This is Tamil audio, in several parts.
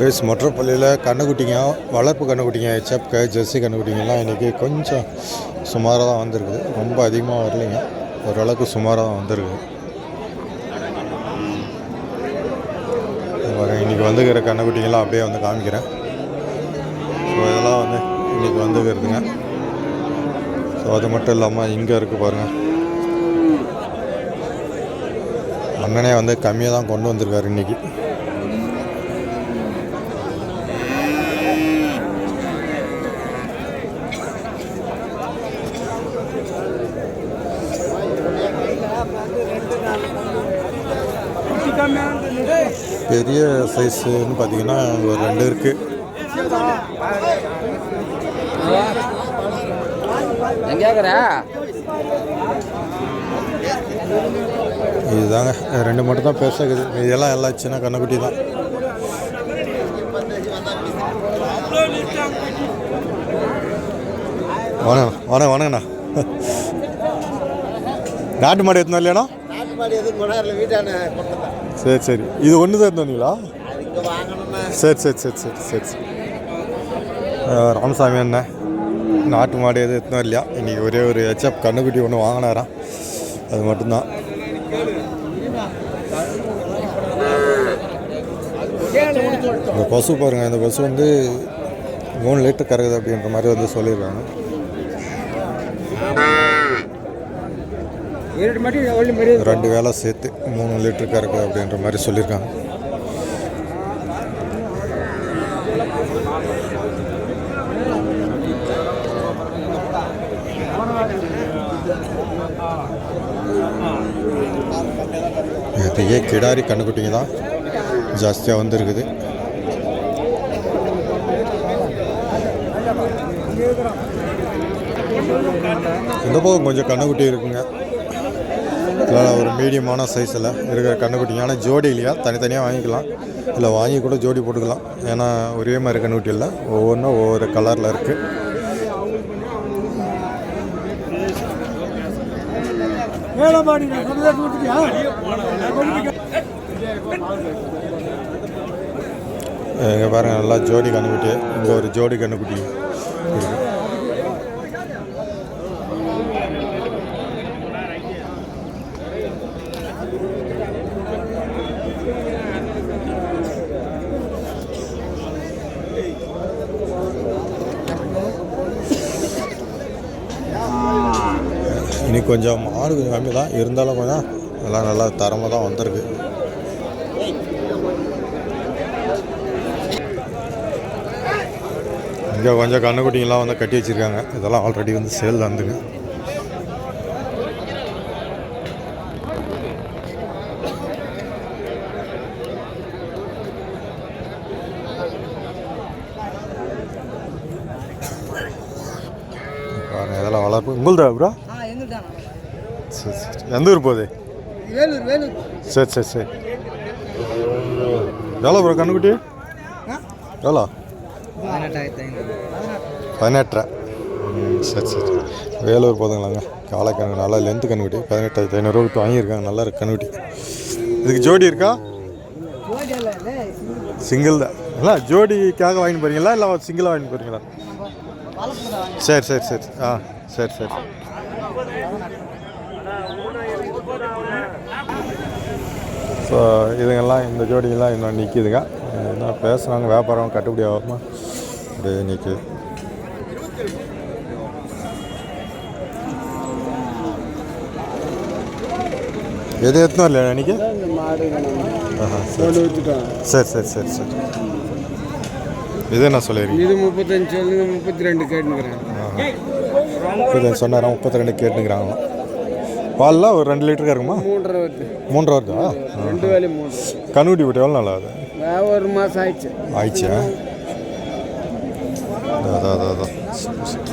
வேஸ் மொட்டப்பள்ளியில் கண்ணுக்குட்டிங்க வளர்ப்பு கண்ணுக்குட்டிங்க செப்க ஜெர்சி கண்ணுக்குட்டிங்கெல்லாம் இன்றைக்கி கொஞ்சம் சுமாராக தான் வந்திருக்குது. ரொம்ப அதிகமாக வரலைங்க. ஓரளவுக்கு சுமாராக தான் வந்திருக்கு இன்றைக்கி வந்துக்கிற கண்ணுக்குட்டிங்கெல்லாம் அப்படியே வந்து காமிக்கிறேன். ஸோ இதெல்லாம் வந்து இன்றைக்கி வந்துக்கிறதுங்க. ஸோ அது மட்டும் இல்லாமல் இங்கே இருக்குது பாருங்கள் அண்ணனே வந்து கம்மியாக தான் கொண்டு வந்திருக்காரு இன்றைக்கி பெரிய சைஸுன்னு பார்த்தீங்கன்னா ஒரு ரெண்டு இருக்குது எங்க கேக்குற? இதுதாங்க. ரெண்டு மட்டும் தான் பெருசாகுது இதெல்லாம் எல்லாம் சின்ன கண்ணுக்குட்டி தான். வணக்கம். வணக்கம் வணக்கண்ணா நாட்டு மாடு எடுத்துனா இல்லையாண்ணா? நாட்டு மாடு எதுவும் வீட்டான சரி சரி. இது ஒன்று தான் எடுத்து சரி சரி சரி சரி சரி சரி. ராமசாமி அண்ணன் நாட்டு மாடு எதுவும் எடுத்துனா இல்லையா? இன்றைக்கி ஒரே ஒரு ஹெச்எப் கண்ணுக்குட்டி ஒன்று வாங்கினாராம். அது மட்டும்தான். இந்த பசு பாருங்கள் இந்த பசு வந்து மூணு லிட்டர் கறகுது அப்படின்ற மாதிரி வந்து சொல்லிடுறாங்க ரெண்டு வேலை சேர்த்து மூணு லிட்டர் கறக்கு அப்படின்ற மாதிரி சொல்லியிருக்காங்க. இதையே கிடாரி கண்ணுக்குட்டிங்க தான் ஜாஸ்தியாக வந்துருக்குது. இந்த பக்கம் கொஞ்சம் கண்ணுக்குட்டி இருக்குங்க. இல்லை ஒரு மீடியமான சைஸில் இருக்கிற கன்றுக்குட்டி. ஆனால் ஜோடி இல்லையா? தனித்தனியாக வாங்கிக்கலாம். இல்லை வாங்கி கூட ஜோடி போட்டுக்கலாம். ஏன்னா ஒரே மாதிரி கண்ணுக்குட்டி இல்லை. ஒவ்வொன்றும் ஒவ்வொரு கலரில் இருக்குது இங்கே பாருங்கள் நல்லா ஜோடி கண்ணுக்குட்டி இங்கே ஒரு ஜோடி கண்ணுக்குட்டி இருக்குது இன்னைக்கு கொஞ்சம் மாடு கொஞ்சம் கம்மி தான் இருந்தாலும் கொஞ்சம் எல்லாம் நல்லா தரமாக தான் வந்திருக்கு. இங்கே கொஞ்சம் கண்ணுக்குட்டிங்கெல்லாம் வந்து கட்டி வச்சுருக்காங்க. இதெல்லாம் ஆல்ரெடி வந்து சேல் வந்துங்க. இதெல்லாம் வளர்ப்பு. உங்களுதா ப்ரோ? ஆ எங்கள்கிட்ட சரி சரி. எந்த ஊர் போகுது? வேலூர் வேலூர். சரி சரி சரி. எவ்வளோ ப்ரோ கண்ணுக்குட்டி? எவ்வளோ? பதினெட்டாயிரத்தி ஐநூறு. பதினெட்டரை. சரி சரி வேலூர் போதுங்களாங்க. காலை கணக்கு நல்லா லென்த்து கண்ணுக்குட்டி. பதினெட்டாயிரத்தி ஐநூறுரூவா வாங்கியிருக்காங்க நல்லா இருக்கு கண்ணுக்குட்டி. இதுக்கு ஜோடி இருக்கா? சிங்கிள் தான். இல்லை ஜோடிக்காக வாங்கிட்டு போகிறீங்களா இல்லை சிங்கிளாக வாங்கிட்டு போகிறீங்களா சரி சரி சரி. ஆ சரி சரி. ஸோ இதுங்கெல்லாம் இந்த ஜோடிங்கெல்லாம் இன்னும் நிற்கிதுங்க என்ன பேசுகிறாங்க வியாபாரம் கட்டுப்படி ஆகாம அப்படியே நிற்குது எது எத்தனும் இல்லை அன்றைக்கி சரி சரி. சரி சரி இது என்ன சொல்லிடுறீங்க இது முப்பத்தஞ்சு முப்பத்தி ரெண்டு கேட்டுக்கிறேன் முப்பத்தஞ்சு சொன்னாராம் முப்பத்தி ரெண்டு கேட்டுங்கிறாங்களாம் பால்லாம் ஒரு ரெண்டு லிட்டருக்கு இருக்குமா? மூன்றரை வருது. மூன்றரை வருதா? ரெண்டு வேலையும் மூணு கண்ணுக்குட்டி விட்டு எவ்வளோ நல்லா அது ஒரு மாதம் ஆயிடுச்சு. ஆயிடுச்சா? அதான் அதான் அதான் சரி, சரி.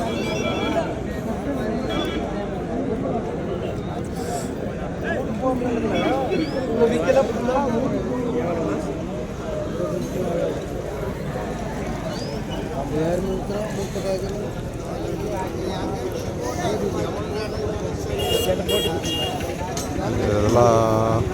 இதெல்லாம்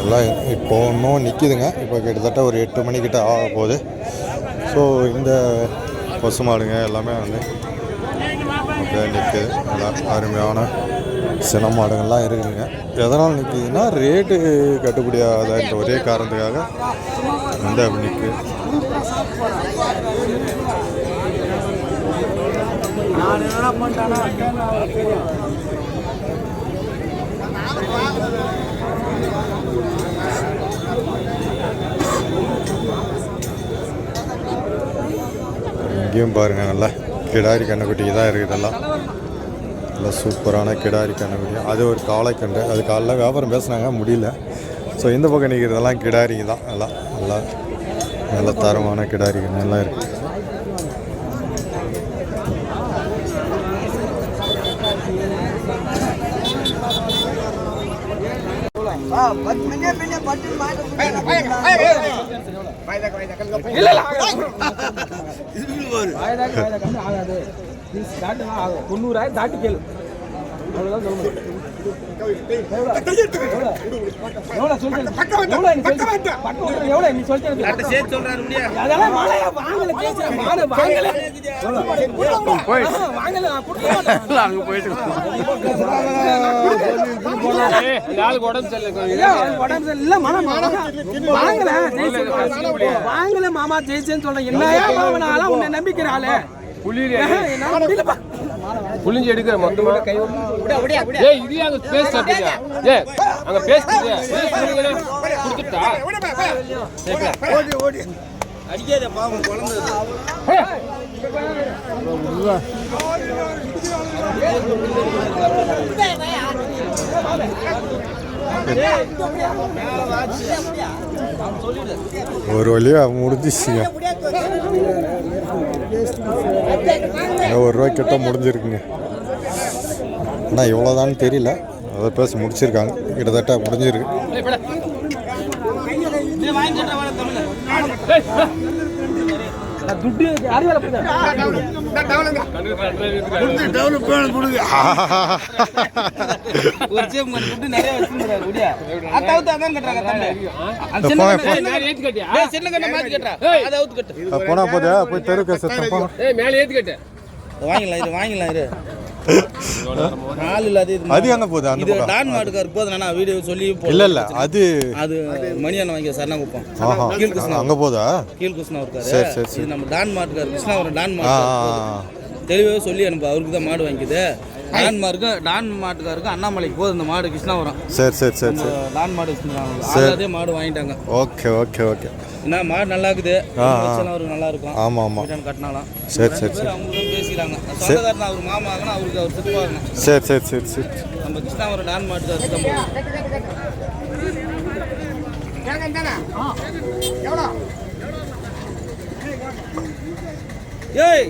எல்லாம் இப்போ ஒன்றும் நிற்கிதுங்க இப்போ கிட்டத்தட்ட ஒரு எட்டு மணிக்கிட்ட ஆக போகுது. ஸோ இந்த பசு மாடுங்க எல்லாமே வந்து நிற்குது நல்லா அருமையான சின மாடுங்கள்லாம் இருக்குதுங்க. எதனால் நிற்கிதுன்னா ரேட்டு கட்டுப்படியாகாத ஒரே காரணத்துக்காக வந்து அப்படி நிற்குது இங்கேயும் பாருங்கள் நல்லா கிடாரி கண்ணுக்குட்டி தான் இருக்குது எல்லாம் நல்லா சூப்பரான கிடாரி கண்ணுக்குட்டி அது ஒரு காளைக்கண்டு அது காலைல வியாபாரம் பேசுனாங்க முடியல. ஸோ இந்த பக்கம் நிற்கிறதெல்லாம் கிடாரிங்க தான். எல்லாம் நல்லா நல்ல தரமான கிடாரி கன்று எல்லாம் இருக்குது தொண்ணூறாயிரம் தாட்டி கேளு. அவ்வளோதான் சொல்ல முடியும். வாங்கல மாமா, ஜெயிச்சேன்னு சொல்றேன். என்னையா மாமா புளிஞ்சு எடுக்கிற மொத்தமா. ஏய் இது அங்க பேஸ் சாப்பிட்டியா ஏய் அங்க பேஸ் கொடுத்துட்டா? ஒரு வழியாக முடிஞ்சிச்சுங்க. ஒரு ரூபாய் கிட்ட முடிஞ்சிருக்குங்க. ஆனால் இவ்வளோதான்னு தெரியல. அதை பேசி முடிச்சிருக்காங்க. கிட்டத்தட்ட முடிஞ்சிருக்கு. நான் ஒரு நிறைய வச்சிருந்தாரு குடியா. அதான் கட்டுறாங்க தம்பி. கட்டியா டேய், சின்ன கட்டை. மாத்தி கட்டுறா. அதை அவுத்து கட்டு. போனா போதா போய் ஏய் மேல ஏத்தி கட்டு. வாங்கிடலாம் இது வாங்கிடலாம் இரு. நாலு இல்லாத இது அது எங்க போகுது? அந்த இது டான் மாட்டுக்கார் போதும் நான் வீடியோ சொல்லி. இல்லை இல்லை அது அது மணியான வாங்கி சரணா குப்பம் கீழ் கிருஷ்ணா. அங்கே போதா கீழ் கிருஷ்ணா இருக்காரு. சரி, சரி, நம்ம டான் மாட்டுக்கார் கிருஷ்ணாவரம் டான் ஆ ஆ, மாட்டுக்கார் தெளிவாக சொல்லி அனுப்பு. அவருக்கு தான் மாடு வாங்கிக்குது. டான் மார்க்கு டான் மாட்டுக்காருக்கு அண்ணாமலைக்கு போகுது. இந்த மாடு கிருஷ்ணாவரம் சரி சரி சரி சரி. டான் மாடு வச்சிருக்காங்க சரி. அதே மாடு வாங்கிட்டாங்க. Okay okay okay. என்ன மாடு நல்லா இருக்குது. அவருக்கு நல்லா இருக்கும். ஆமாம் ஆமாம் கட்டினாலாம். சரி சரி சரி. அவங்க தான் பேசிக்கிறாங்க. சொந்தக்காரன் அவர் மாமா ஆகணும் அவருக்கு அவர் சிப்பாகணும் சரி சரி சரி சரி. நம்ம கிருஷ்ணாவரம் டான் மாட்டுக்காருக்கு போகுது. ஏய்!